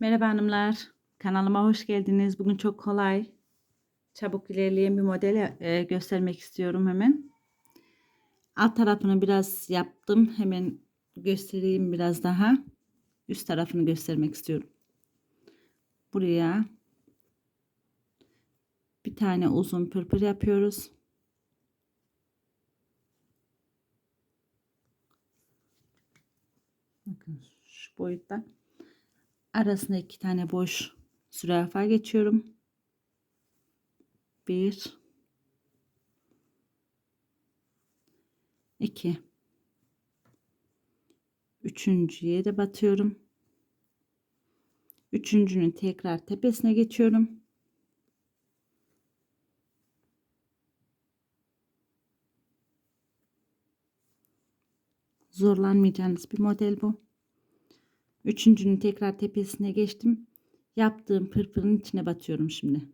Merhaba hanımlar. Kanalıma hoş geldiniz. Bugün çok kolay, çabuk ilerleyen bir model e, göstermek istiyorum hemen. Alt tarafını biraz yaptım. Hemen göstereyim biraz daha. Üst tarafını göstermek istiyorum. Buraya bir tane uzun pırpır yapıyoruz. Bakın şu boyutta. Arasına iki tane boş zürafa geçiyorum. Bir. iki. Üçüncüye de batıyorum. Üçüncünün tekrar tepesine geçiyorum. Zorlanmayacağınız bir model bu. Üçüncünün tekrar tepesine geçtim. Yaptığım pırpırın içine batıyorum şimdi.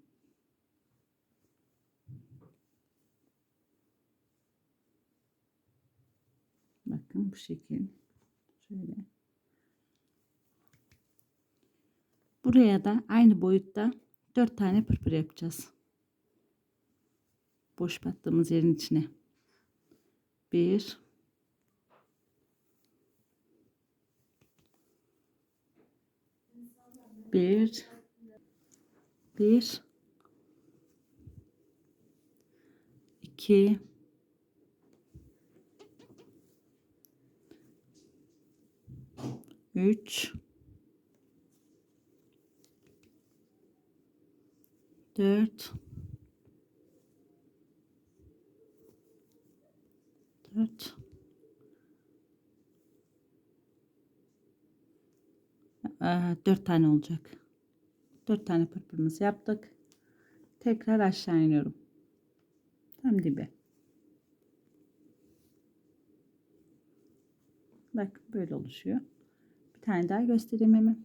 Bakın bu şekil. Şöyle. Buraya da aynı boyutta dört tane pırpır yapacağız. Boş battığımız yerin içine. Bir, bir. Bir. İki. Üç. Dört Ee, dört tane olacak. Dört tane pırpırımızı yaptık. Tekrar aşağı iniyorum. Tam dibe. Bak böyle oluşuyor. Bir tane daha göstereyim hemen.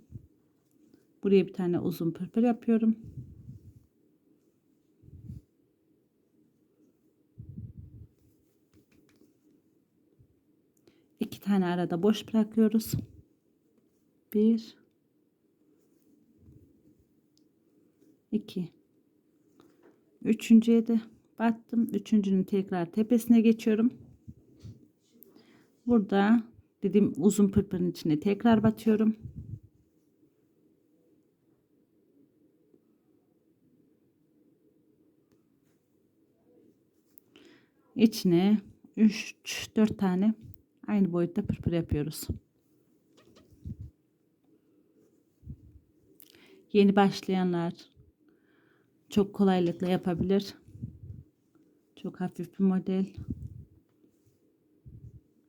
Buraya bir tane uzun pırpır yapıyorum. İki tane arada boş bırakıyoruz. Bir 2 üçüncüye de battım üçüncünün tekrar tepesine geçiyorum. Burada dedim uzun pırpırın içine tekrar batıyorum. İçine 3 4 tane aynı boyutta pırpır yapıyoruz. Yeni başlayanlar çok kolaylıkla yapabilir. Çok hafif bir model.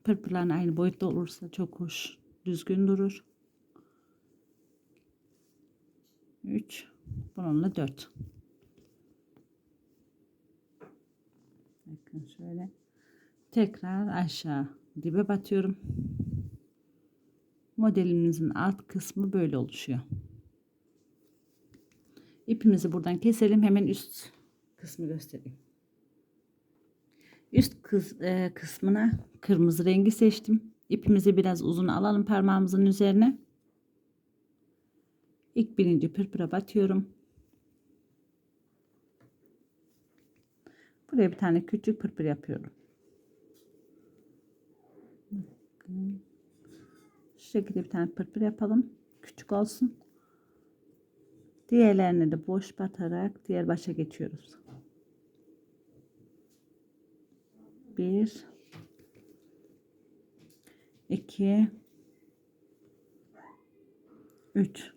Pırpırların aynı boyutta olursa çok hoş, düzgün durur. 3 bununla 4 bakın şöyle tekrar aşağı dibe batıyorum modelimizin alt kısmı böyle oluşuyor İpimizi buradan keselim. Hemen üst kısmı göstereyim. Üst kız, e, kısmına kırmızı rengi seçtim. İpimizi biraz uzun alalım parmağımızın üzerine. İlk birinci pırpıra batıyorum. Buraya bir tane küçük pırpır yapıyorum. Şu şekilde bir tane pırpır yapalım. Küçük olsun. Diğerlerini de boş batarak diğer başa geçiyoruz. Bir, iki, üç.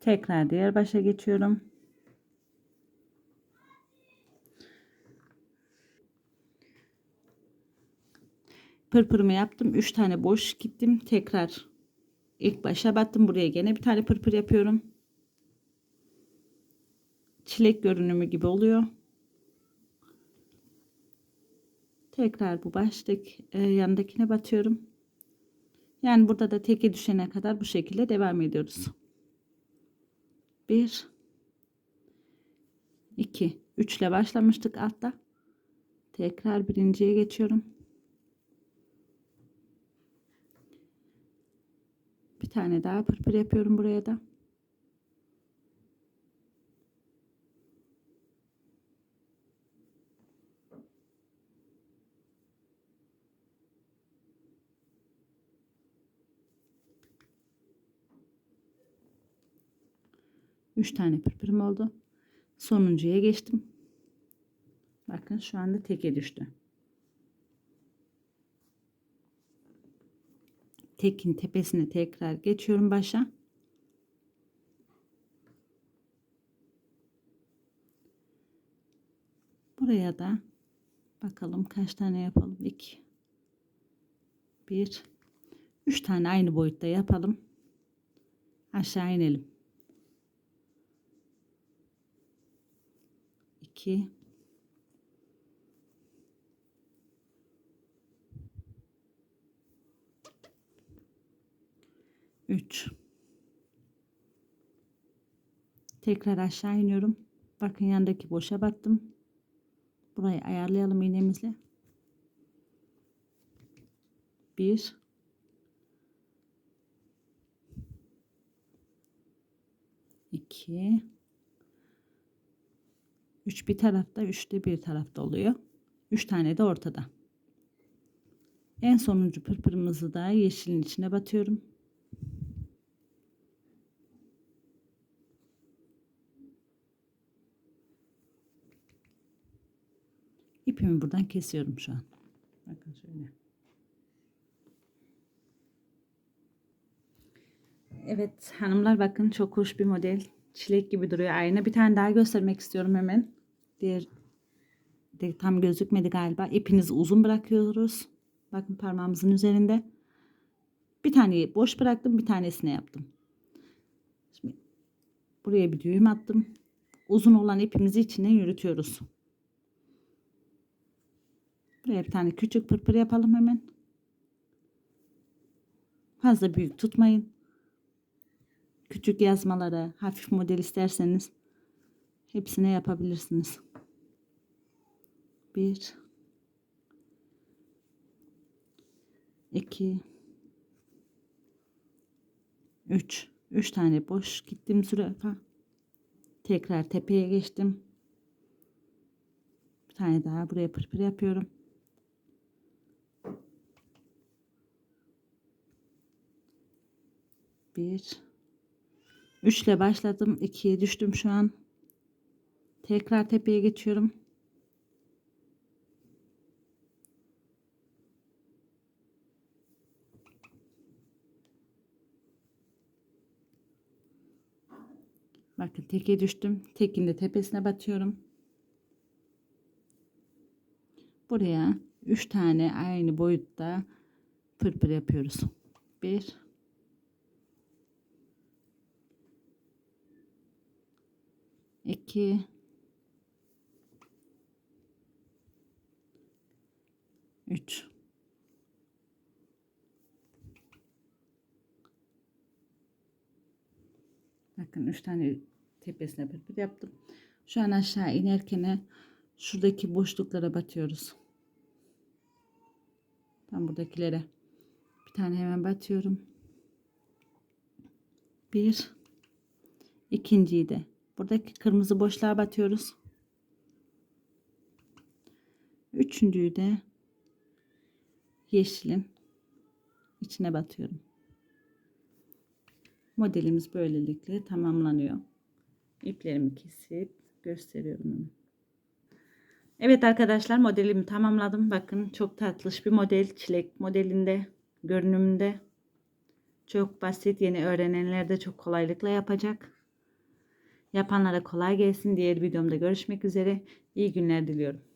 Tekrar diğer başa geçiyorum. Pırpırımı yaptım. Üç tane boş gittim. Tekrar İlk başa battım buraya gene bir tane pırpır yapıyorum. Çilek görünümü gibi oluyor. Tekrar bu baştaki e, yanındakine batıyorum. Yani burada da teke düşene kadar bu şekilde devam ediyoruz. 1 2 3 ile başlamıştık altta. Tekrar birinciye geçiyorum. Tane daha pırpır yapıyorum buraya da. Üç tane pırpırım oldu. Sonuncuya geçtim. Bakın şu anda teke düştü. Tekin tepesine tekrar geçiyorum başa. Buraya da bakalım kaç tane yapalım. 2 1 3 tane aynı boyutta yapalım. Aşağı inelim. 2 3 Tekrar aşağı iniyorum. Bakın yandaki boşa battım. Burayı ayarlayalım iğnemizle. 1 2 3 bir tarafta, 3 de bir tarafta oluyor. 3 tane de ortada. En sonuncu pırpırımızı da yeşilin içine batıyorum. İpimi buradan kesiyorum şu an. Bakın şöyle. Evet hanımlar bakın çok hoş bir model. Çilek gibi duruyor aynı. Bir tane daha göstermek istiyorum hemen. Diğer de tam gözükmedi galiba. İpinizi uzun bırakıyoruz. Bakın parmağımızın üzerinde. Bir taneyi boş bıraktım. Bir tanesine yaptım. Şimdi buraya bir düğüm attım. Uzun olan ipimizi içinden yürütüyoruz. Buraya bir tane küçük pırpır yapalım hemen. Fazla büyük tutmayın. Küçük yazmalara, hafif model isterseniz hepsine yapabilirsiniz. Bir, iki, üç. Üç tane boş gittim zürafa. Tekrar tepeye geçtim. Bir tane daha buraya pırpır yapıyorum. Bir. Üçle başladım. ikiye düştüm şu an. Tekrar tepeye geçiyorum. Bakın teke düştüm. Tekin de tepesine batıyorum. Buraya 3 tane aynı boyutta pırpır yapıyoruz. 1 2 3 Bakın 3 tane tepesine pırpır yaptım. Şu an aşağı inerken şuradaki boşluklara batıyoruz. Tam buradakilere. Bir tane hemen batıyorum. Bir. ikinciyi de buradaki kırmızı boşluğa batıyoruz. Üçüncüyü de yeşilin içine batıyorum. Modelimiz böylelikle tamamlanıyor. İplerimi kesip gösteriyorum. Evet arkadaşlar modelimi tamamladım. Bakın çok tatlış bir model. Çilek modelinde görünümünde. Çok basit. Yeni öğrenenler de çok kolaylıkla yapacak. Yapanlara kolay gelsin. Diğer videomda görüşmek üzere. İyi günler diliyorum.